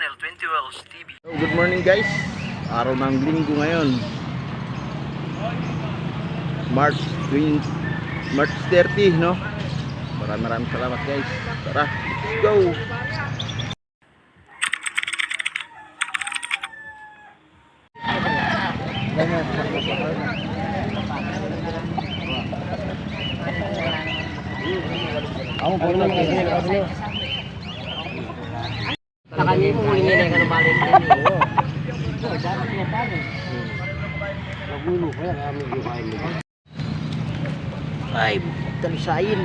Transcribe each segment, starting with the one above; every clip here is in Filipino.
channel 20 Wells TV. Good morning guys. Araw ng linggo ngayon. March 20, March 30, no? Maraming maraming salamat guys. Tara, let's go. Ako po lang Nakanya mo huli nila yung balik din. Five, talisayin.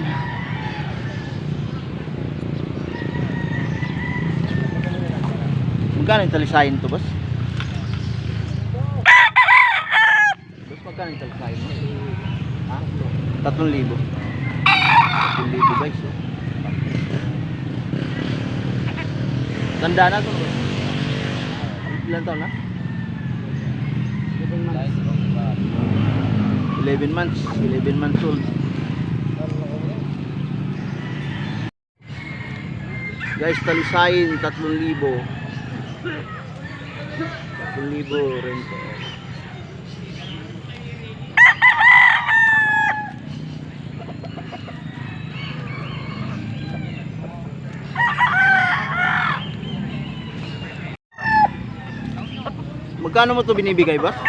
Magkano yung talisayin to, boss? Boss, magkano yung talisayin mo? Ha? Tatlong libo. Tatlong libo, guys. Oh. Tanda na to. Ilan taon na? 11 months. 11 months old. Guys, talisayin 3,000. 3,000 rento. Magkano mo to binibigay, boss?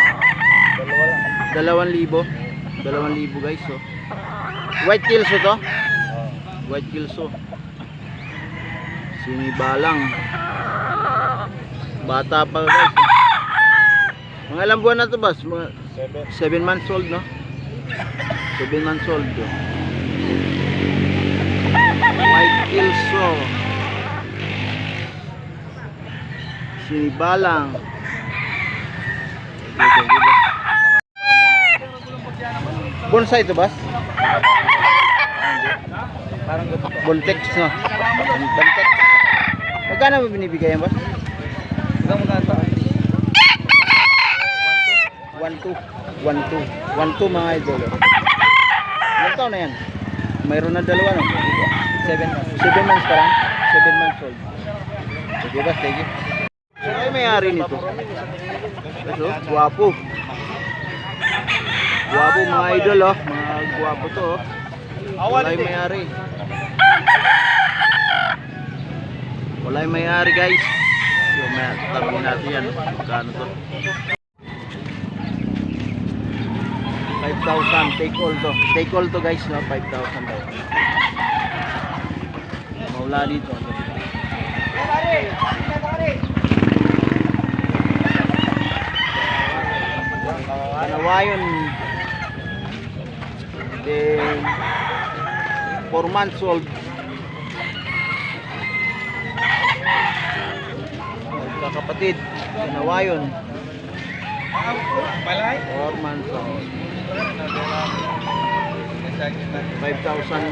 Dalawang libo. Dalawang libo guys, oh. White kills to? White kills, oh. Sinibalang. Bata pa guys. oh. Mga ilang buwan na to, boss? Mga 7 months old, no? 7 months old, oh. White kills, oh. Sinibalang. Bonsai ito, boss? Parang Bontex, no? Bontex. Magkano mo binibigay yan, boss? Hanggang magkano? 1-2. 1-2. 1-2 mga idol. oh. Ilang taon na yan? Mayroon na dalawa, no? 7 months. 7 months pa lang? 7 months old. Sige, boss. Thank you. So, ay may-ari nito. Ito, guwapo. Guwapo mga idol, oh. Mga guwapo to, oh. Wala yung may-ari. Wala yung may-ari, guys. So, may tanongin natin yan. Magkano to? 5,000 take all to. Take all to guys, no? 5,000 daw. Maula dito. ano? Kanawayon. Then 4 months old. Magkakapatid. Kanawayon. 4 months old. 5,000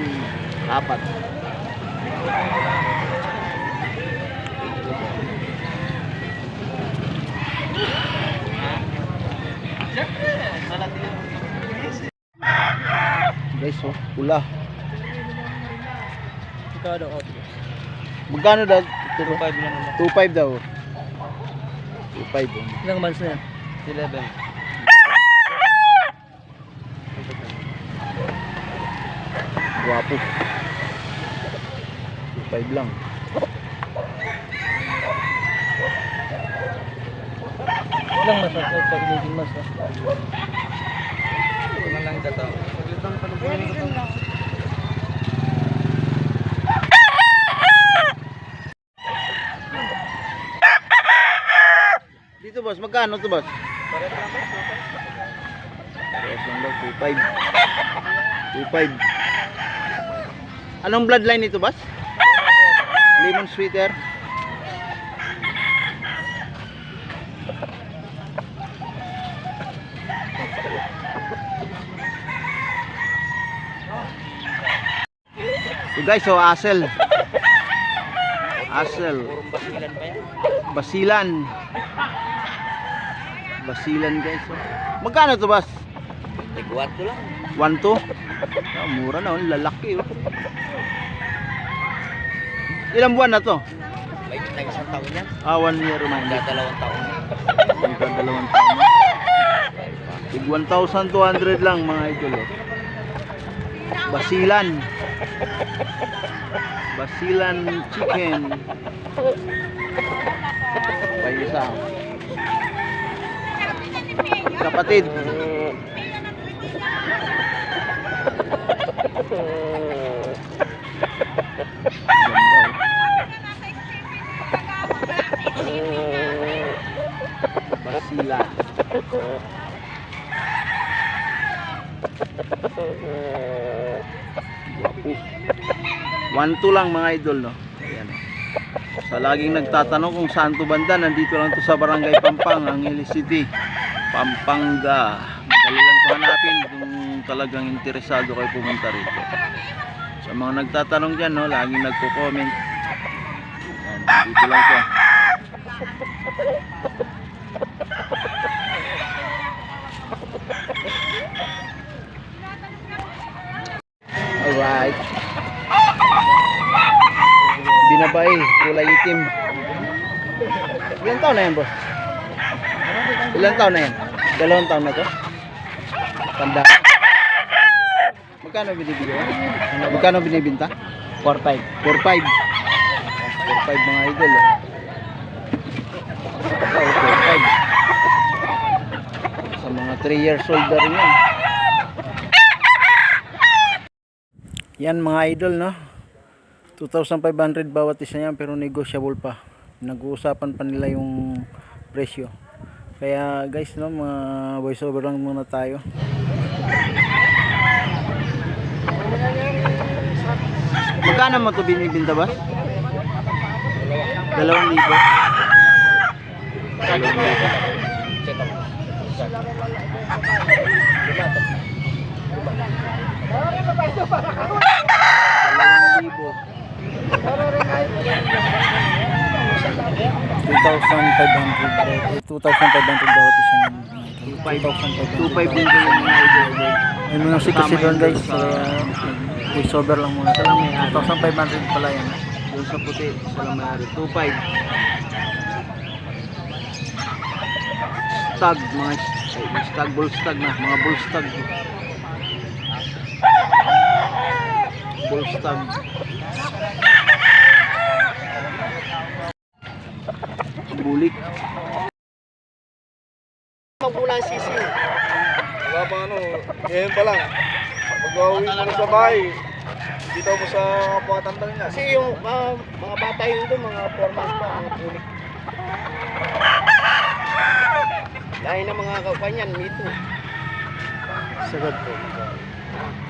apat. Guys, oh, pula. Magkano ako? Magkano daw? 2.5 na naman. 2.5 daw. 2.5. oh. Ilang months na yan? 11. Guwapo. 2.5 lang. Ilang months na? Pag 18 months na. Lang ito. Dito boss, magkano to boss? Parehas lang daw, 2.5. 2.5. Anong bloodline nito boss? Lemon sweeter. So guys, so Asel. Asel. Basilan. Basilan. Basilan guys. oh. Magkano to boss? Nagkuhat ko lang. 1 to? Ah, mura na, oh. lalaki oh. Ilang buwan na to? Ay, nang isang taon yan. Ah, one year reminder. Dalawang taon yan. Magdadalawang taon. Tig 1,200 lang mga idol. oh. Basilan. Basilan chicken. May isa. Kapatid. Basila. Basila. 1 2 lang mga idol no. Ayan. Sa laging nagtatanong kung saan to banda, nandito lang to sa Barangay Pampang, Angeles City, Pampanga. Madali lang to hanapin kung talagang interesado kayo pumunta rito. Sa mga nagtatanong diyan no, laging nagko-comment. Ayan, dito lang to. Alright. Binabay, kulay itim. Ilan taon na yan, boss? Ilan taon na yan? Dalawang taon na to? Tanda. Magkano binibigay? Ano, magkano binibinta? 4-5. 4-5. 4-5 mga idol. Oh. Oh, 4-5. Sa mga 3 years old na rin yan. Yan mga idol no. 2,500 bawat isa yan pero negotiable pa. Nag-uusapan pa nila yung presyo. Kaya guys no, mga voice over lang muna tayo. Magkano mo ito binibinta ba? Dalawang libo. Dalawang libo. Dalawang libo. 2,500 2,500 bawat isa yan 2,500 din kayo mga idol may music kasi doon guys voice over lang muna. Lang may 2,500 pala yan. Doon sa puti sa lamayari 2,500 stag mga stag bull stag na mga bull stag Full stand. Bulik. Magpulang sisi. Wala pa ano. Ngayon pa lang. Pag-uwi mo sa bahay, dito mo sa kapatantang niya. Kasi yung uh, mga bata yun doon, mga formal pa, mga bulik. Dahil na mga kakanyan, mito. Sagad po. Sagad po.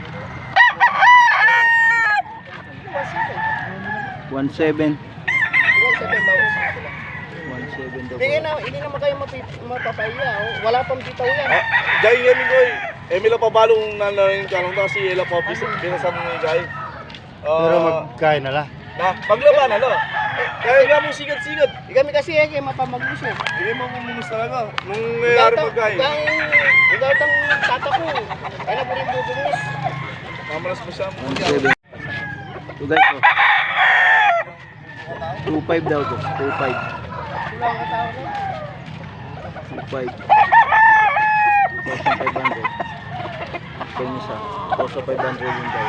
1.7 1.7 daw Hindi na, hindi naman oh. Wala pang bitaw yan. Ah, Jai yan ko eh. Emila pa si Ela pa pisa pinasa mo ni Jai. Ah, na lang. na paglaban ano. Kaya nga mo sigat-sigat. Kami kasi eh, kayo mapamagus. Eh. Hindi mo mumumus talaga. Nung nangyari Gatang- magkay, dahil- Ang tata ko. Eh. Kaya na po rin bubumus. mamalas mo siya. 1.7 So guys, oh, 2,500 daw to 2,500 Wala ang katao ko. 2,500 2,500 ito yung isa 2,500 yung daw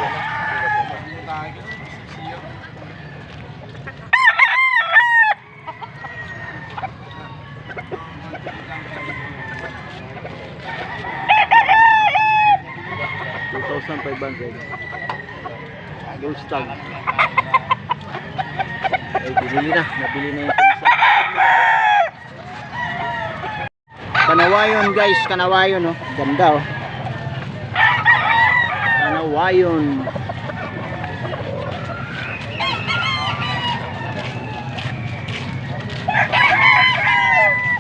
Two thousand five hundred. Gold stag. Na. Nabili na yung isa. Kanawayon guys, kanawayon oh. Ganda oh. Kanawayon.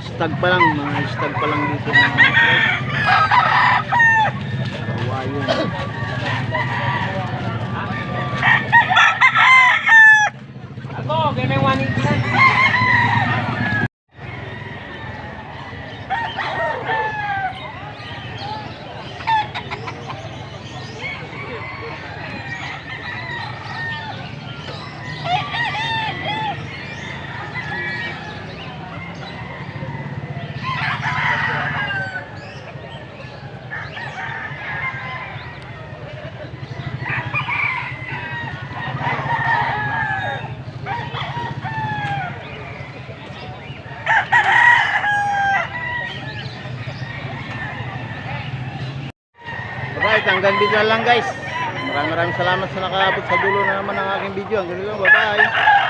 Stag pa lang, mga stag pa lang dito. Kanawayon. Ako, kaya may 180 na. Hanggang dito lang guys. Maraming maraming salamat sa nakaabot sa dulo na naman ng aking video. Hanggang dito lang. Bye-bye.